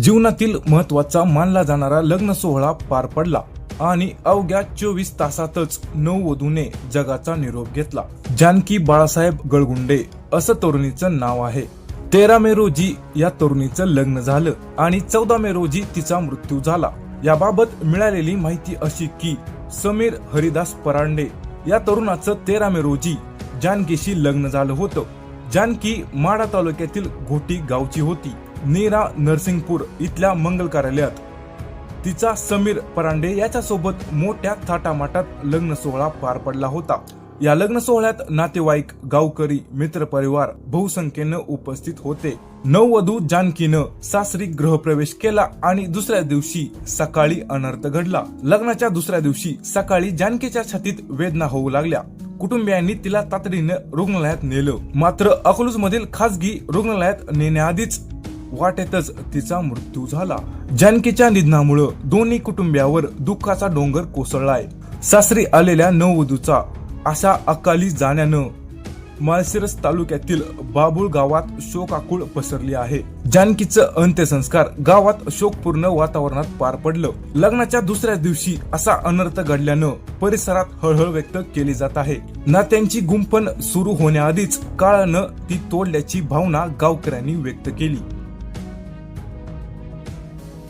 जीवनातील महत्त्वाचा मानला जाणारा लग्न सोहळा पार पडला आणि अवघ्या चोवीस तासातच नववधूने जगाचा निरोप घेतला. जानकी बाळासाहेब गळगुंडे असं तरुणीचं नाव आहे. तेरा मे रोजी या तरुणीचं लग्न झालं आणि चौदा मे रोजी तिचा मृत्यू झाला. याबाबत मिळालेली माहिती अशी की समीर हरिदास परांडे या तरुणाचं तेरा मे रोजी जानकीशी लग्न झालं होतं. जानकी माढा तालुक्यातील घोटी गावची होती. नीरा नरसिंगपूर इथल्या मंगल कार्यालयात. तिचा समीर परांडे याच्यासोबत मोठ्या थाटामाटात लग्न सोहळा पार पडला होता. या लग्न सोहळ्यात नातेवाईक गावकरी मित्र परिवार बहुसंख्येनं उपस्थित होते. नववधू जानकीनं सासरी गृहप्रवेश केला आणि दुसऱ्या दिवशी सकाळी अनर्थ घडला. लग्नाच्या दुसऱ्या दिवशी सकाळी जानकीच्या छातीत वेदना होऊ लागल्या. कुटुंबियांनी तिला तातडीनं रुग्णालयात नेलं. मात्र अकलूज मधील खासगी रुग्णालयात नेण्याआधीच वाटेतच तिचा मृत्यू झाला. जानकीच्या निधनामुळं दोन्ही कुटुंबियावर दुःखाचा डोंगर कोसळलाय. सासरी आलेल्या नववधूचा अशा अकाली जाण्यानं माळशिरस तालुक्यातील बाबुळ गावात शोकाकुळ पसरली आहे. जानकीचं अंत्यसंस्कार गावात शोकपूर्ण वातावरणात पार पडलं. लग्नाच्या दुसऱ्या दिवशी असा अनर्थ घडल्यानं परिसरात हळहळ व्यक्त केली जात आहे. नात्यांची गुंफण सुरू होण्याआधीच काळानं ती तोडल्याची भावना गावकऱ्यांनी व्यक्त केली.